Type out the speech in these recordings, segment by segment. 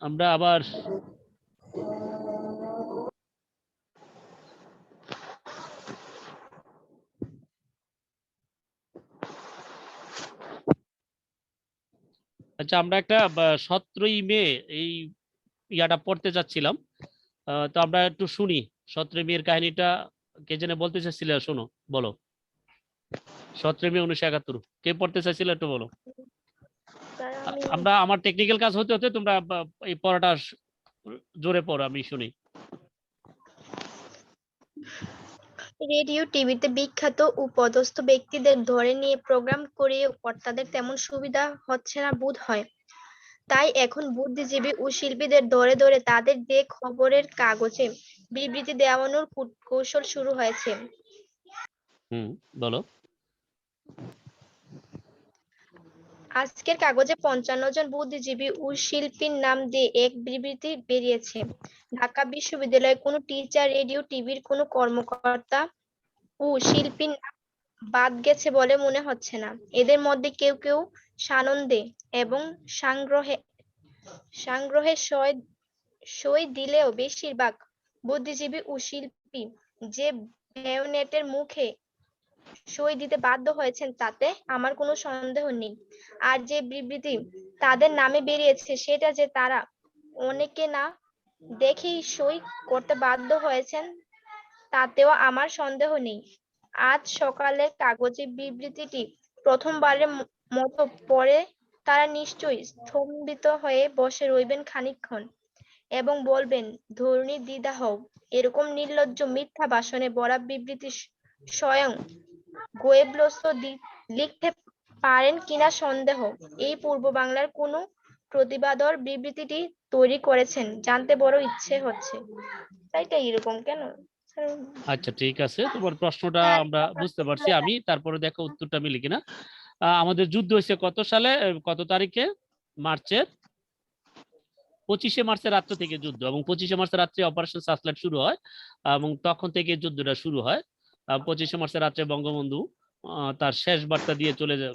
আমরা আবার আচ্ছা আমরা একটা সতেরোই মে এই ইয়াটা পড়তে যাচ্ছিলাম। আহ, তো আমরা একটু শুনি সতেরোই মেয়ের কাহিনীটা। কে যেন বলতে চাচ্ছিল শোনো বলো। সতেরোই মে উনিশশো একাত্তর কে পড়তে চাইছিল একটু বলো। আমরা আমার টেকনিক্যাল কাজ হতে হতে তোমরা এই পড়াটা জোরে পড়ো আমি শুনি। রেডিও টিভিতে বিখ্যাত ও পদস্থ ব্যক্তিদের ধরে নিয়ে প্রোগ্রাম করে কর্তাদের তেমন সুবিধা হচ্ছে না বোধ হয়। তাই এখন বুদ্ধিজীবী ও শিল্পীদের ধরে ধরে তাদের দিয়ে খবরের কাগজে বিবৃতি দেওয়ানোর কৌশল শুরু হয়েছে। হুম বলো। আজকের কাগজে পঞ্চান্ন জন বুদ্ধিজীবী ও শিল্পীর নাম দিয়ে এক বিবৃতি বেরিয়েছে। ঢাকা বিশ্ববিদ্যালয়ের কোনো টিচার রেডিও টিভির কোনো কর্মকর্তা ও শিল্পীর নাম বাদ গেছে বলে মনে হচ্ছে না। এদের মধ্যে কেউ কেউ সানন্দে এবং সংগ্রহে সংগ্রহে সই সই দিলেও বেশিরভাগ বুদ্ধিজীবী ও শিল্পী যে বেয়োনেটের মুখে সই দিতে বাধ্য হয়েছেন তাতে আমার কোনো সন্দেহ নেই। আর যে বিবৃতি তাদের নামে বেরিয়েছে সেটা যে তারা অনেকে না দেখেই সই করতে বাধ্য হয়েছেন, তাতেও আমার সন্দেহ নেই। আজ সকালের কাগজে বিবৃতিটি প্রথমবারের মতো পড়ে তারা নিশ্চয়ই স্তম্ভিত হয়ে বসে রইবেন খানিকক্ষণ এবং বলবেন, ধরণী দিদা হও। এরকম নির্লজ্জ মিথ্যা ভরা বিবৃতি স্বয়ং গোয়েবলস লিখতে পারেন কিনা সন্দেহ। এই পূর্ব বাংলার কোনো প্রতিবাদর বিবৃতিটি তৈরি করেছেন জানতে বড় ইচ্ছে হচ্ছে। তাইটা এরকম কেন? আচ্ছা ঠিক আছে। তোমার প্রশ্নটা হ্যাঁ, আমরা বুঝতে পারছি আমি। তারপরে দেখো উত্তরটা মিলি কিনা আমাদের যুদ্ধ হয়েছে কত সালে? কত তারিখে? মার্চের? পঁচিশে মার্চের রাত্র থেকে যুদ্ধ এবং পঁচিশে মার্চের রাত্রে অপারেশন সাসলাইট শুরু হয় এবং তখন থেকে যুদ্ধটা শুরু হয়। পঁচিশে মার্চের রাত্রে বঙ্গবন্ধু তার শেষ বার্তা দিয়ে চলে যায়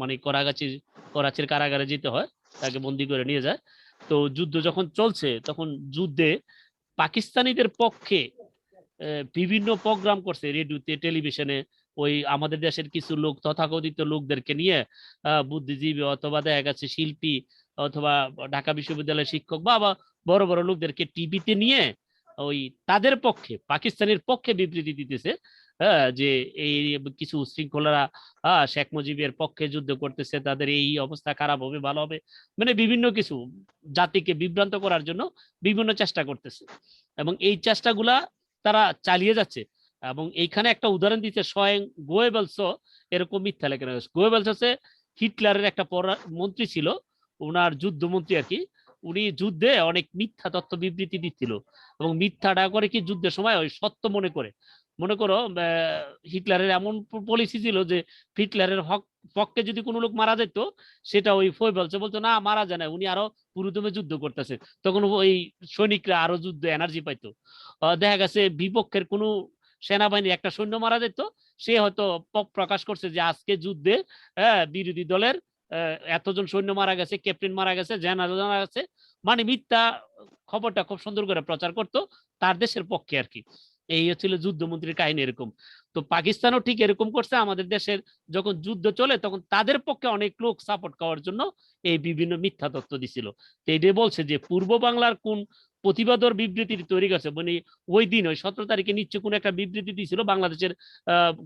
মানে করাগাছির করাচির কারাগারে যেতে হয়, তাকে বন্দি করে নিয়ে যায়। তো যুদ্ধ যখন চলছে, তখন যুদ্ধে পাকিস্তানিদের পক্ষে বিভিন্ন প্রোগ্রাম করছে রেডিওতে, টেলিভিশনে, ওই আমাদের দেশের কিছু লোক, তথাকথিত লোকদেরকে নিয়ে বুদ্ধিজীবী অথবা দেখা গেছে শিল্পী অথবা ঢাকা বিশ্ববিদ্যালয়ের শিক্ষক বা, বড় বড় লোকদেরকে টিভিতে নিয়ে ওই তাদের পক্ষে পাকিস্তানের পক্ষে বিবৃতি দিতেছে হ্যাঁ যে এই কিছু শৃঙ্খলারা আহ, শেখ মুজিবের পক্ষে যুদ্ধ করতেছে তাদের এই অবস্থা খারাপ হবে ভালো হবে মানে বিভিন্ন কিছু জাতিকে বিভ্রান্ত করার জন্য বিভিন্ন চেষ্টা করতেছে। এবং এই চেষ্টাগুলা তারা চালিয়ে যাচ্ছে। এবং এইখানে একটা উদাহরণ দিচ্ছে স্বয়ং গোয়েবেলসও এরকম মিথ্যা লেখা গোয়েবেলস হচ্ছে হিটলারের একটা মন্ত্রী ছিল ওনার যুদ্ধমন্ত্রী আর কি উনি যুদ্ধে অনেক মিথ্যা তথ্য বিবৃতি দিচ্ছিল। এবং মিথ্যাটা করে কি যুদ্ধের সময় ওই সত্য মনে করে? মনে করো হিটলারের এমন পলিসি ছিল যে, হিটলারের হক, পক্ষে যদি কোনো লোক মারা যেত, সেটা ওই ফই বলছে বলতো না, মারা যায় না, উনি আরও পুরোদমে যুদ্ধ করতেছে। তখন ওই সৈনিকরা আরও যুদ্ধ এনার্জি পাইতো। দেখা গেছে বিপক্ষের কোনো সেনাবাহিনী একটা সৈন্য মারা যেত, সে হয়তো প্রকাশ করছে যে, আজকে যুদ্ধে হ্যাঁ বিরোধী দলের এতজন সৈন্য মারা গেছে, ক্যাপ্টেন মারা গেছে, জেনারেল মারা গেছে। মানে মিথ্যা খবরটা খুব সুন্দর করে প্রচার করতো তার দেশের পক্ষে আর কি এই হচ্ছিল যুদ্ধমন্ত্রীর কাহিনী এরকম। তো পাকিস্তানও ঠিক এরকম করছে, আমাদের দেশের যখন যুদ্ধ চলে তখন তাদের পক্ষে অনেক লোক সাপোর্ট করার জন্য এই বিভিন্ন মিথ্যা তথ্য দিছিল। তো এটাই বলছে যে পূর্ব বাংলার কোন প্রতিবাদর বিবৃতি তৈরি করছে। মানে ওই দিন, ওই সতেরো তারিখে নিশ্চয় কোনো একটা বিবৃতি দিছিল বাংলাদেশের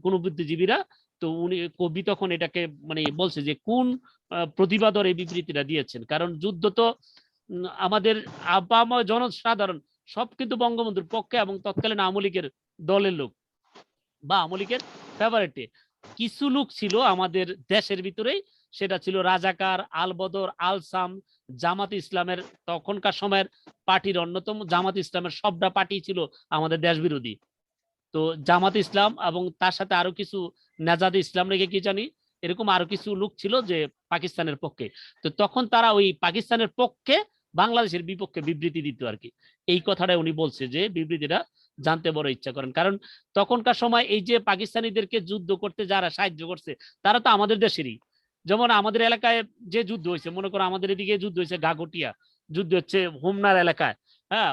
কোনো বুদ্ধিজীবীরা। তো উনি, কবি তখন এটাকে মানে বলছে যে, কোন প্রতিবাদর এই বিবৃতিটা দিয়েছেন? কারণ যুদ্ধ তো আমাদের আপাময় জনসাধারণ, সব কিন্তু বঙ্গবন্ধুর পক্ষে এবং তৎকালীন আওয়ামী লীগের দলের লোক বা আওয়ামী লীগের ফেভারিটে কিছু লোক ছিল আমাদের দেশের ভিতরেই সেটা ছিল রাজাকার, আলবদর, আলসাম, জামাত ইসলামের তখনকার সময়ের পার্টির অন্যতম। জামাত ইসলামের সবটা পার্টি ছিল আমাদের দেশ বিরোধী তো জামাত ইসলাম এবং তার সাথে আরও কিছু নেজাদ ইসলাম রেখে কি জানি, এরকম আরও কিছু লোক ছিল যে পাকিস্তানের পক্ষে। তো তখন তারা ওই পাকিস্তানের পক্ষে বাংলাদেশের বিপক্ষে বিবৃতি দিত আর কি। এই কথাটা উনি বলছে যে বিবৃতিটা জানতে বড় ইচ্ছা করেন। কারণ তখনকার সময় এই যে পাকিস্তানিদেরকে যুদ্ধ করতে যারা সাহায্য করছে, তারা তো আমাদের দেশেরই। যেমন আমাদের এলাকায় যে যুদ্ধ হয়েছে, মনে করো আমাদের এদিকে যুদ্ধ হয়েছে গাগটিয়া যুদ্ধ হচ্ছে হোমনার এলাকায় হ্যাঁ?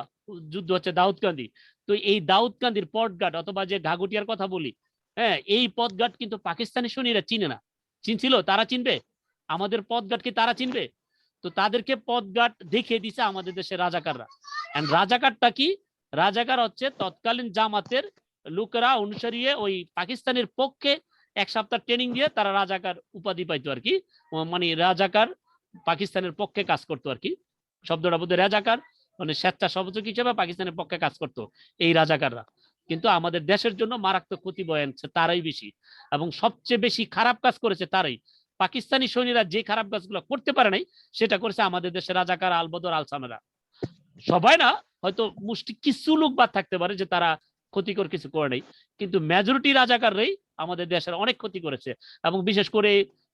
যুদ্ধ হচ্ছে দাউদকান্দি। তো এই দাউদকান্দির পটঘাট অথবা যে ঘাগটিয়ার কথা বলি হ্যাঁ এই পথঘাট কিন্তু পাকিস্তানি সৈনিকরা চিনে না। চিনছিল? তারা চিনবে? আমাদের পথঘাট কি তারা চিনবে? তো তাদেরকে পথঘাট দেখিয়ে দিছে আমাদের দেশের রাজাকাররা। রাজাকারটা কি? রাজাকার হচ্ছে তৎকালীন জামাতের লোকেরা অনুসারিয়ে ওই পাকিস্তানের পক্ষে এক সপ্তাহ ট্রেনিং দিয়ে তারা রাজাকার উপাধি পাইতো আর কি। মানে রাজাকার পাকিস্তানের পক্ষে কাজ করতো আর কি। শব্দটা বোধ রাজাকার মানে স্বেচ্ছাসেবক হিসেবে পাকিস্তানের পক্ষে কাজ করতো এই রাজাকাররা। কিন্তু আমাদের দেশের জন্য মারাত্মক ক্ষতি বয়ে আনছে তারাই বেশি। এবং সবচেয়ে বেশি খারাপ কাজ করেছে তারাই। পাকিস্তানি সৈন্যরা যে খারাপ কাজগুলো করতে পারে নাই, সেটা করেছে আমাদের দেশের রাজাকার আলবদর আলসামেরা সবাই না, হয়তো মুষ্টি কিছু লোক বাদ থাকতে পারে যে তারা ক্ষতিকর কিছু করে নাই। কিন্তু মেজরিটি রাজাকাররাই আমাদের দেশের অনেক ক্ষতি করেছে। এবং বিশেষ করে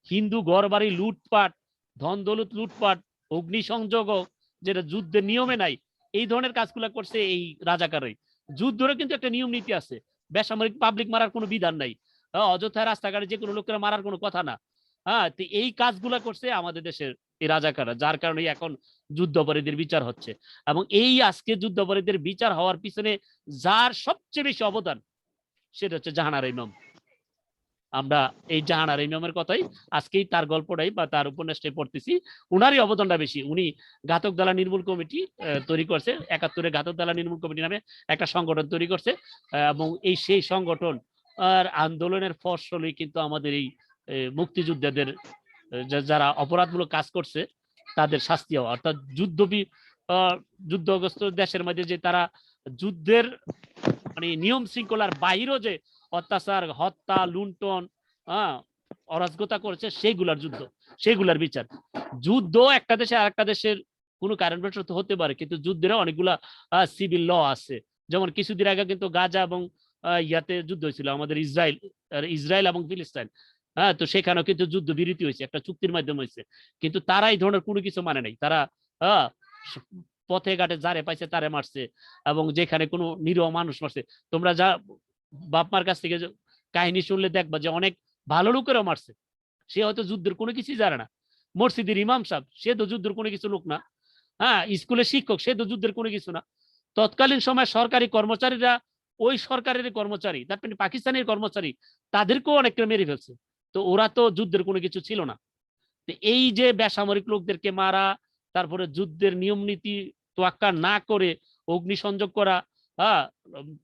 হিন্দু ঘর বাড়ি লুটপাট ধন দৌলত লুটপাট অগ্নিসংযোগ যেটা যুদ্ধের নিয়মে নাই এই ধরনের কাজগুলো করছে এই রাজাকাররাই যুদ্ধেরও কিন্তু একটা নিয়ম নীতি আছে। বেসামরিক পাবলিক মারার কোনো বিধান নাই। হ্যাঁ, অযথায় রাস্তাঘাটে যে কোনো লোকেরা মারার কোনো কথা না। হ্যাঁ তো এই কাজগুলা করছে আমাদের দেশের এই রাজাকাররা যার কারণে এখন যুদ্ধ অপরাধীদের বিচার হচ্ছে। এবং এই আজকে যুদ্ধ অপরাধীদের বিচার হওয়ার পিছনে যার সবচেয়ে বেশি অবদান সেটা হচ্ছে জাহানার ইমাম। আমরা এই জাহানার ইমামের কথাই আজকেই তার গল্পটাই বা তার উপন্যাসটাই পড়তেছি। উনারই অবদানটা বেশি। উনি ঘাতক দালা নির্মূল কমিটি তৈরি করছে। একাত্তরে ঘাতক দালা নির্মূল কমিটি নামে একটা সংগঠন তৈরি করছে এবং এই সেই সংগঠন আর আন্দোলনের ফসলই কিন্তু আমাদের এই মুক্তিযোদ্ধাদের যারা অপরাধমূলক কাজ করছে তাদের শাস্তি হওয়া। অর্থাৎ যুদ্ধ যুদ্ধগ্রস্ত দেশের মধ্যে যে তারা যুদ্ধের মানে নিয়ম শৃঙ্খলার বাইরেও যে অত্যাচার, হত্যা, লুণ্ঠন হ্যাঁ অরাজকতা করেছে সেইগুলার যুদ্ধ, সেইগুলার বিচার। যুদ্ধ একটা দেশে আরেকটা দেশের কোনো কারণবশত হতে পারে, কিন্তু যুদ্ধেরও অনেকগুলা সিভিল ল আছে। যেমন কিছুদিন আগে কিন্তু গাজা এবং ইয়াতে যুদ্ধ হয়েছিল, আমাদের ইসরায়েল ইসরায়েল এবং ফিলিস্তাইন হ্যাঁ তো সেখানেও কিন্তু যুদ্ধ বিরতি হয়েছে, একটা চুক্তির মাধ্যমে হয়েছে। কিন্তু তারা এই ধরনের কোনো কিছু মানে নাই। তারা হ্যাঁ পথে ঘাটে যারে পাইছে তারে মারছে এবং যেখানে কোনো নিরীহ মানুষ মারছে। তোমরা যা বাপ মার কাছ থেকে কাহিনী শুনলে দেখবা যে অনেক ভালো লোকেরও মারছে। সে হয়তো যুদ্ধের কোনো কিছুই জানে না। মসজিদের ইমাম সাহেব, সে তো যুদ্ধের কোনো কিছু লোক না। হ্যাঁ স্কুলের শিক্ষক, সে তো যুদ্ধের কোনো কিছু না। তৎকালীন সময় সরকারি কর্মচারীরা ওই সরকারের কর্মচারী দ্যাট মানে পাকিস্তানের কর্মচারী, তাদেরকেও অনেকটা মেরে ফেলছে। তো ওরা তো যুদ্ধের কোনো কিছু ছিল না। এই যে বেসামরিক লোকদেরকে মারা, তারপরে যুদ্ধের নিয়ম নীতি তোয়াক্কা না করে অগ্নি সংযোগ করা হ্যাঁ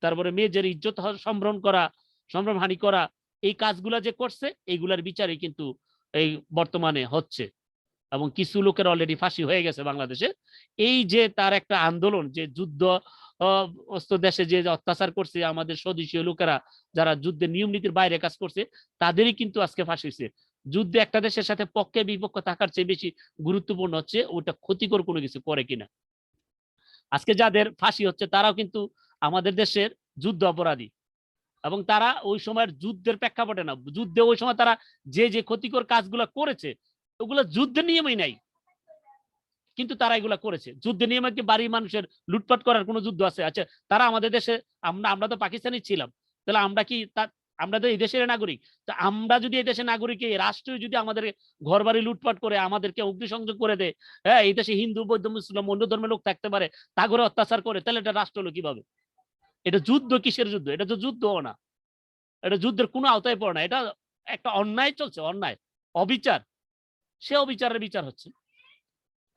তারপরে মেয়েদের ইজ্জত সম্ভ্রম করা সম্ভ্রম হানি করা এই কাজগুলা যে করছে এইগুলার বিচারই কিন্তু এই বর্তমানে হচ্ছে। এবং কিছু লোকের অলরেডি ফাঁসি হয়ে গেছে বাংলাদেশে। এই যে তার একটা আন্দোলন যে যুদ্ধ আহ, অস্ত্র দেশে যে অত্যাচার করছে আমাদের স্বদেশীয় লোকেরা যারা যুদ্ধের নিয়ম নীতির বাইরে কাজ করছে তাদেরই কিন্তু আজকে ফাঁসি হয়েছে যুদ্ধে একটা দেশের সাথে পক্ষে বিপক্ষ থাকার চেয়ে বেশি গুরুত্বপূর্ণ হচ্ছে ওটা ক্ষতিকর কোনো কিছু করে কিনা। আজকে যাদের ফাঁসি হচ্ছে তারাও কিন্তু আমাদের দেশের যুদ্ধ অপরাধী। এবং তারা ওই সময়ের যুদ্ধের প্রেক্ষাপটে না, যুদ্ধে ওই সময় তারা যে যে ক্ষতিকর কাজগুলো করেছে, ওগুলো যুদ্ধের নিয়মেই নাই। কিন্তু তারা এগুলা করেছে। যুদ্ধের নিয়মে কি বাড়ি মানুষের লুটপাট করার কোনো যুদ্ধ আছে? আচ্ছা তারা আমাদের দেশে, আমরা আমরা তো পাকিস্তানি ছিলাম। তাহলে আমরা কি আমরা তো এই দেশের নাগরিক। তা আমরা যদি এই দেশের নাগরিক, এই রাষ্ট্র যদি আমাদের ঘর বাড়ি লুটপাট করে, আমাদেরকে অগ্নিসংযোগ করে দেয় হ্যাঁ এই দেশে হিন্দু, বৌদ্ধ, মুসলিম, অন্য ধর্মের লোক থাকতে পারে, তা করে অত্যাচার করে, তাহলে এটা রাষ্ট্র হলো কীভাবে? এটা যুদ্ধ কিসের যুদ্ধ? এটা তো যুদ্ধও না। এটা যুদ্ধের কোনো আওতায় পড়ে না। এটা একটা অন্যায় চলছে, অন্যায়। অবিচার। সে অবিচারের বিচার হচ্ছে।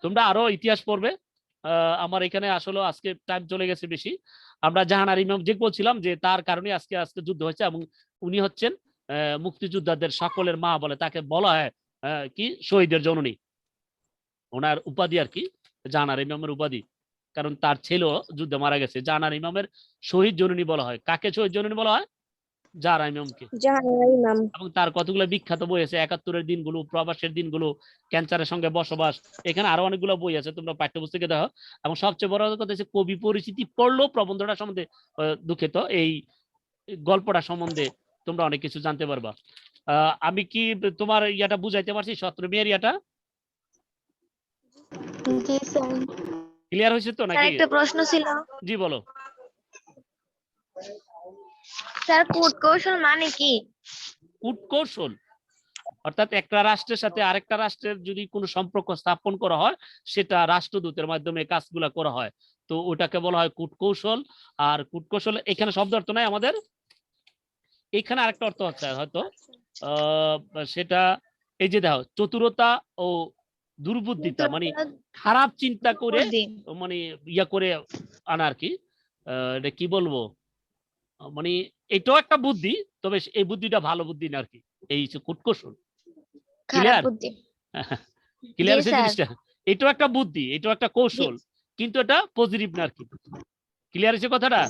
তোমরা আরও ইতিহাস পড়বে। আমার এখানে আসলে আজকে টাইম চলে গেছে বেশি। আমরা জাহানার ইমাম যে বলছিলাম যে তার কারণে আজকে আজকে যুদ্ধ হয়েছে এবং উনি হচ্ছেন মুক্তিযোদ্ধাদের সকলের মা বলে তাকে বলা হয় কি? শহীদের জননী। ওনার উপাধি আর কি জাহানার ইমামের উপাধি। কারণ তার ছেলেও যুদ্ধে মারা গেছে। জানার ইমামের শহীদ জননী বলা হয়। কাকে শহীদ জননী বলা হয়? জাহানার ইমামকে। এবং তার কতগুলো বিখ্যাত বই আছে? একাত্তরের দিনগুলো প্রবাসের দিনগুলো ক্যান্সারের সঙ্গে বসবাস এখানে আরও অনেকগুলো বই আছে তোমরা পাঠ্যপুস্তকে দেখো। এবং সবচেয়ে বড় কথা হচ্ছে কবি পরিচিতি পড়লেও প্রবন্ধটা সম্বন্ধে আহ, দুঃখিত। এই গল্পটা সম্বন্ধে তোমরা অনেক কিছু জানতে পারবা। আহ, আমি কি তোমার ইয়াটা বুঝাইতে পারছি? সত্র মেয়ের ইয়াটা? জি স্যার। ক্লিয়ার হয়েছে তো নাকি? একটা প্রশ্ন ছিল। জি বলো। স্যার কূট কৌশল মানে কি? কূটকৌশল অর্থাৎ একটা রাষ্ট্রের সাথে আরেকটা রাষ্ট্রের যদি কোনো সম্পর্ক স্থাপন করা হয় সেটা রাষ্ট্রদূতের মাধ্যমে কাজগুলা করা হয়। তো ওটাকে বলা হয় কূটকৌশল আর কূটকৌশল এখানে শব্দ অর্থ নাই আমাদের? এখানে আরেকটা অর্থ হচ্ছে হয়তো। আহ সেটা এই যে দেখো চতুরতা ও দুর্বুদ্ধিতা মানে খারাপ চিন্তা করে মানে ইয়া করে আনা আর কি এটা কি বলব? মানে এটাও একটা বুদ্ধি তবে এই বুদ্ধিটা ভালো বুদ্ধি না আর কি এই খারাপ বুদ্ধি। ক্লিয়ার আছে জিনিসটা? এটাও একটা বুদ্ধি এটাও একটা কৌশল কিন্তু এটা পজিটিভ না আর কি ক্লিয়ার আছে কথাটা?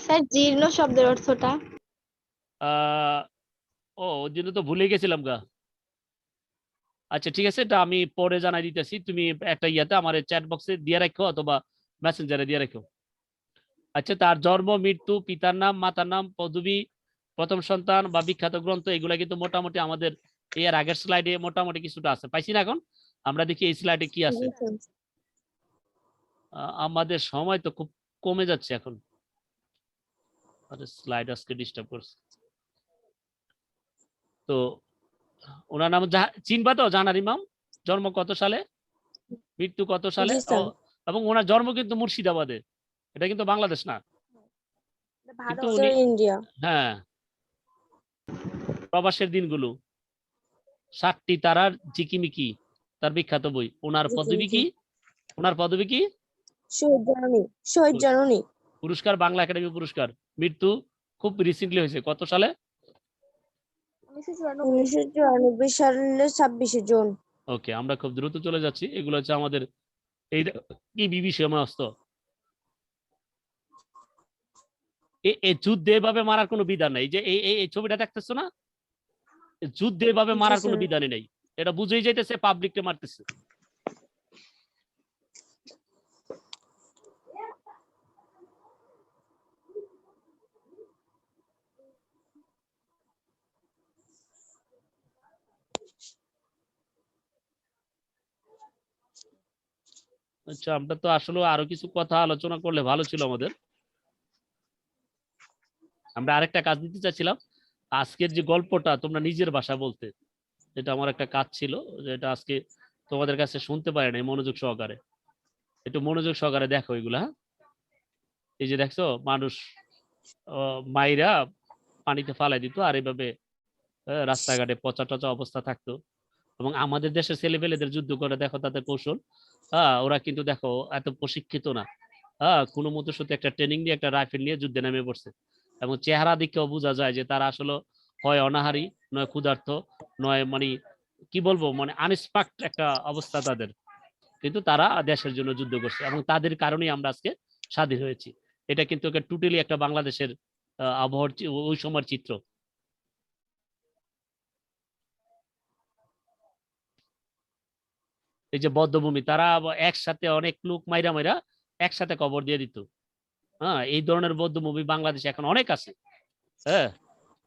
স্যার জীর্ণ শব্দের অর্থটা? আহ, ও ওই জন্য তো ভুলে গেছিলাম গা। আচ্ছা ঠিক আছে। এটা আমি পরে জানাই দিতেছি। তুমি একটা ইয়াতে আমার চ্যাট বক্সে দিয়ে রাখো অথবা মেসেঞ্জারে দিয়ে রাখো। আচ্ছা তার জন্ম মৃত্যু পিতার নাম মাতার নাম পদবী প্রথম সন্তান বা বিখ্যাত গ্রন্থ এগুলা কিন্তু মোটামুটি আমাদের এর আগের স্লাইডে মোটামুটি কিছুটা আছে। পাইছি না এখন? আমরা দেখি এই স্লাইডে কি আছে। আহ, আমাদের সময় তো খুব কমে যাচ্ছে এখন। আরে স্লাইড আজকে ডিস্টার্ব করছে। তো ওনার নাম চিনবা তো জানার ইমাম? জন্ম কত সালে? মৃত্যু কত সালে? এবং ওনার জন্ম কিন্তু মুর্শিদাবাদে। এটা কিন্তু বাংলাদেশ না? কিন্তু হ্যাঁ। প্রবাসের দিনগুলো। সাতটি তারার জিকিমিকি তার বিখ্যাত বই। ওনার পদবী কি? ওনার পদবী কি? শহীদ জননী পুরস্কার বাংলা একাডেমি পুরস্কার। মৃত্যু খুব রিসেন্টলি হয়েছে। কত সালে? উনিশশো চুরানব্বই সালের ছাব্বিশে জুন। ওকে আমরা খুব দ্রুত চলে যাচ্ছি। এগুলো হচ্ছে আমাদের এই কি বিবি সমস্ত এই যুদ্ধে এভাবে মারার কোনো বিধান নেই। যে এই এই- এই ছবিটা দেখতেছো না? যুদ্ধে এভাবে মারার কোনো বিধানই নেই। এটা বুঝেই যাইতেছে পাবলিককে মারতেছে। আচ্ছা আমরা তো আসলে আরও কিছু কথা আলোচনা করলে ভালো ছিল আমাদের। আমরা আরেকটা কাজ দিতে চাচ্ছিলাম। আজকের যে গল্পটা তোমরা নিজের ভাষা বলতে, এটা আমার একটা কাজ ছিল যেটা আজকে তোমাদের কাছে শুনতে পারে নাই মনোযোগ সহকারে। একটু মনোযোগ সহকারে দেখো এগুলা হ্যাঁ? এই যে দেখছ, মানুষ মাইরা পানিতে ফালাই দিত আর এইভাবে রাস্তাঘাটে পচা টচা অবস্থা থাকতো। এবং আমাদের দেশের ছেলেপেলেদের যুদ্ধ করে, দেখো তাদের কৌশল। হ্যাঁ ওরা কিন্তু দেখো এত প্রশিক্ষিত না। হ্যাঁ কোনো মতো সত্যি একটা ট্রেনিং নিয়ে, একটা রাইফেল নিয়ে যুদ্ধে নেমে পড়ছে। এবং চেহারা দিকেও বোঝা যায় যে তারা আসলে হয় অনাহারি, নয় ক্ষুধার্ত, নয় মানে কি বলব মানে আনস্পাক্ট একটা অবস্থা তাদের। কিন্তু তারা দেশের জন্য যুদ্ধ করছে এবং তাদের কারণেই আমরা আজকে স্বাধীন হয়েছি। এটা কিন্তু একটা টোটালি একটা বাংলাদেশের আবহাওয়ার ওই সময়ের চিত্র। এই যে বদ্ধভূমি, তারা একসাথে অনেক লোক মাইরা মাইরা একসাথে কবর দিয়ে দিত। হ্যাঁ এই ধরনের বদ্ধভূমি বাংলাদেশে এখন অনেক আছে। হ্যাঁ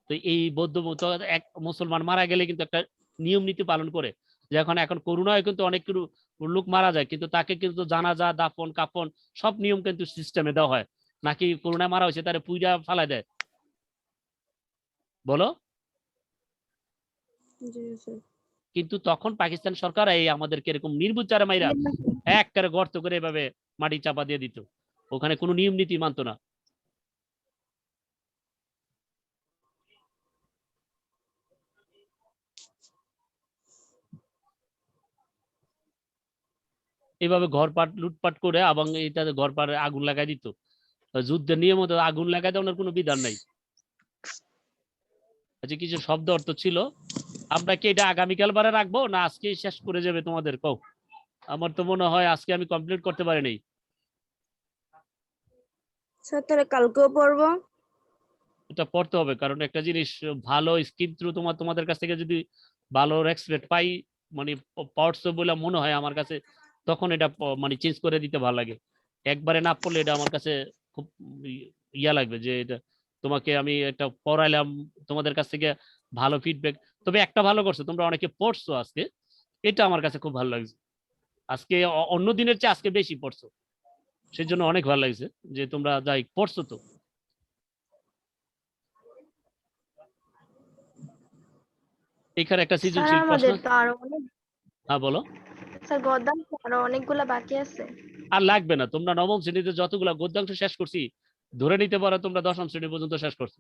তো এই বদ্ধভূমি তো এক মুসলমান মারা গেলে কিন্তু একটা নিয়ম নীতি পালন করে। যখন এখন করোনায় কিন্তু অনেক লোক মারা যায়, কিন্তু তাকে কিন্তু জানাজা, দাফন, কাফন সব নিয়ম কিন্তু সিস্টেমে দেওয়া হয়। নাকি করোনায় মারা হয়েছে তারে পুইরা ফালাই দেয়? বলো? কিন্তু তখন পাকিস্তান সরকার এই আমাদেরকে এরকম নির্বুচারে মাইরা এক করে গর্ত করে এভাবে মাটি চাপা দিয়ে দিত। ওখানে কোনো নিয়ম নীতি মানতো না। এভাবে ঘরপাট লুটপাট করে এবং এটাতে ঘরপাটে আগুন লাগাই দিত। যুদ্ধের নিয়ম মতো আগুন লাগাই দেওয়ার কোনো বিধান নাই। আচ্ছা কিছু শব্দ অর্থ ছিল। আমরা কি এটা আগামীকাল বারে রাখব? না আজকে শেষ করে যাবে তোমাদের? কও। আমার তো মনে হয় আজকে আমি কমপ্লিট করতে পারি নাই স্যার তাহলে কালকেও পড়ব। এটা পড়তে হবে কারণ একটা জিনিস ভালো স্কিম থ্রু তোমার তোমাদের কাছ থেকে যদি ভালো রেসপেক্ট পাই মানে পড়ছো বলে মনে হয় আমার কাছে তখন এটা মানে চেঞ্জ করে দিতে ভালো লাগে। একবারে না পড়লে এটা আমার কাছে খুব ইয়া লাগবে যে এটা তোমাকে আমি একটা পড়াইলাম তোমাদের কাছ থেকে ভালো ফিডব্যাক তবে একটা ভালো করছ তোমরা অনেকে পড়ছো আজকে। এটা আমার কাছে খুব ভালো লাগছে। আজকে অন্য দিনের চেয়ে আজকে বেশি পড়ছো। সেই জন্য অনেক ভালো লাগছে যে তোমরা যাই পড়ছো তো। এখানে একটা সৃজনশীল প্রশ্ন হ্যাঁ বলো। স্যার গদ্যাংশ আরও অনেকগুলা বাকি আছে। আর লাগবে না তোমরা নবম শ্রেণীতে যতগুলা গদ্যাংশ শেষ করছি ধরে নিতে পারো তোমরা দশম শ্রেণি পর্যন্ত শেষ করছ।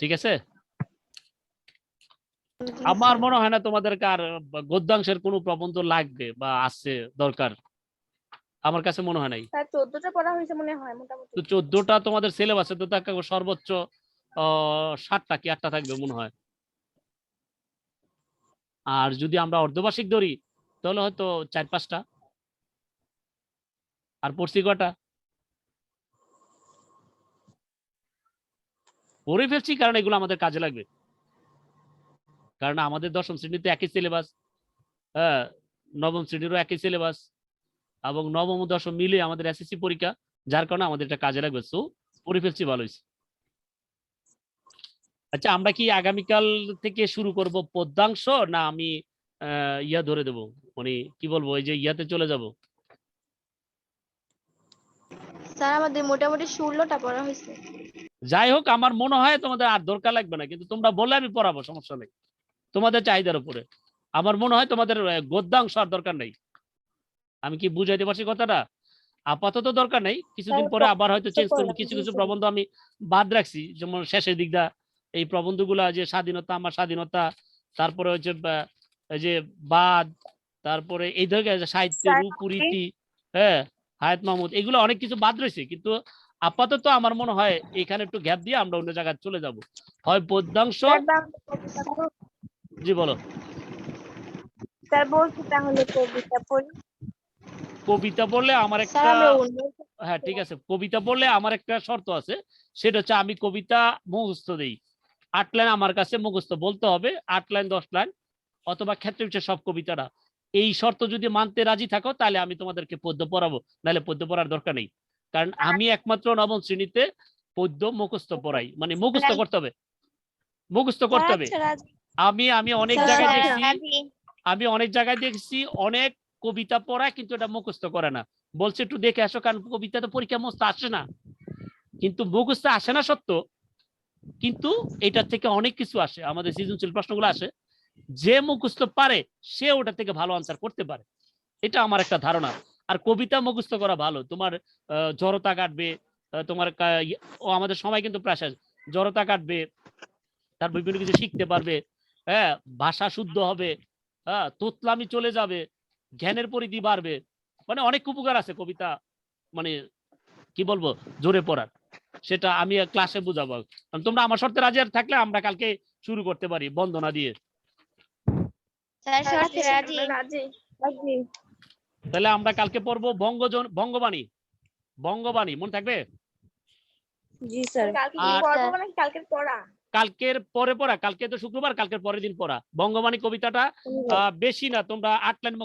ঠিক আছে? আমার মনে হয় না তোমাদের আর গদ্যাংশের কোনো প্রবন্ধ লাগবে বা আছে দরকার। আমার কাছে মনে হয় নাই। চোদ্দটা পড়া হয়েছে মনে হয় মোটামুটি। চোদ্দটা তোমাদের সিলেবাসে তো থাকে সর্বোচ্চ আহ, সাতটা কি আটটা থাকবে মনে হয়। আর যদি আমরা অর্ধবার্ষিক ধরি তাহলে হয়তো চার পাঁচটা। আর পড়ছি কটা? পড়ে ফেলছি কারণ এগুলো আমাদের কাজে লাগবে। কারণ আমাদের দশম শ্রেণীতে একই সিলেবাস হ্যাঁ নবম শ্রেণীরও একই সিলেবাস এবং নবম দশম মিলে আমাদের এসএসসি পরীক্ষা, যার কারণে আমাদের এটা কাজে লাগবে। সো পড়ে ফেলছি, ভালো হয়েছে। আচ্ছা আমরা কি আগামীকাল থেকে শুরু করব পদ্যাংশ না আমি ইয়া ধরে দেব? মানে কি বলব এই যে ইয়াতে চলে যাব? স্যার, আমাদের মোটামুটি ষোলোটা পড়া হয়েছে। যাই হোক আমার মনে হয় তোমাদের আর দরকার লাগবে না কিন্তু তোমরা বললে আমি পড়াবো সমস্যা নেই। তোমাদের চাহিদার উপরে। আমার মনে হয় তোমাদের গদ্যাংশ আর দরকার নেই। আমি কি বুঝাইতে পারছি কথাটা? আপাতত দরকার নেই। কিছুদিন পরে আবার হয়তো চেঞ্জ করব। কিছু কিছু প্রবন্ধ আমি বাদ রাখছি। যেমন শেষের দিকটা এই প্রবন্ধগুলা যে স্বাধীনতা আমার স্বাধীনতা তারপরে হচ্ছে যে বাদ তারপরে এই ধরনের সাহিত্য স্যার, রূপরীতি হ্যাঁ হায়াত মাহমুদ এগুলো অনেক কিছু বাদ রয়েছে। কিন্তু আপাতত আমার মনে হয় এখানে একটু গ্যাপ দিয়ে আমরা অন্য জায়গায় চলে যাব। হয় পদ্যাংশ জি বলো। স্যার বলছি তাহলে কবিতা পড়ি। কবিতা বললে আমার একটা হ্যাঁ ঠিক আছে। কবিতা বললে আমার একটা শর্ত আছে। সেটা হচ্ছে আমি কবিতা মুখস্থ দেই। আট লাইন আমার কাছে মুখস্থ। বলতে হবে আট লাইন দশ লাইন অথবা ক্ষেত্রে বিশেষে সব কবিতাটা। এই শর্ত যদি মানতে রাজি থাকো তাহলে আমি তোমাদেরকে পদ্য পড়াবো। নাহলে পদ্য পড়ার দরকার নেই। কারণ আমি একমাত্র নবম শ্রেণীতে পদ্য মুখস্থ পড়াই। মানে মুখস্থ করতে হবে। মুখস্থ করতে হবে। আমি আমি অনেক জায়গায় দেখছি আমি অনেক জায়গায় দেখছি অনেক কবিতা পড়ায় কিন্তু এটা মুখস্থ করে না। বলছে একটু দেখে আসো কারণ কবিতা তো পরীক্ষা মুখস্থ আসে না। কিন্তু মুখস্থ আসে না সত্য কিন্তু এটার থেকে অনেক কিছু আসে। আমাদের সৃজনশীল প্রশ্নগুলো আসে। যে মুখস্থ পারে সে ওটা থেকে ভালো আনসার করতে পারে। এটা আমার একটা ধারণা। আর কবিতা মুখস্থ করা ভালো। তোমার জড়তা কাটবে তোমার ও আমাদের সময় কিন্তু প্রায় জড়তা কাটবে তার বিভিন্ন কিছু শিখতে পারবে হ্যাঁ ভাষা শুদ্ধ হবে হ্যাঁ তোতলামি চলে যাবে জ্ঞানের পরিধি বাড়বে। মানে অনেক উপকার আছে কবিতা মানে কি বলব জোরে পড়ার। সেটা আমি ক্লাসে বুঝাবো। তোমরা আমার শর্তে রাজি আর থাকলে আমরা কালকে শুরু করতে পারি বন্দনা দিয়ে। স্যার শর্তে রাজি। রাজি। রাজি। তাহলে আমরা কালকে পড়ব বঙ্গজন বঙ্গবাণী। বঙ্গবাণী মনে থাকবে? জি স্যার। কালকে আর- পড়ব নাকি কালকে পড়া? কালকের পরে পড়া কালকে তো শুক্রবার কালকের পরের দিন পড়া। বঙ্গবাণী কবিতাটা বেশি না তোমরা আট লাইন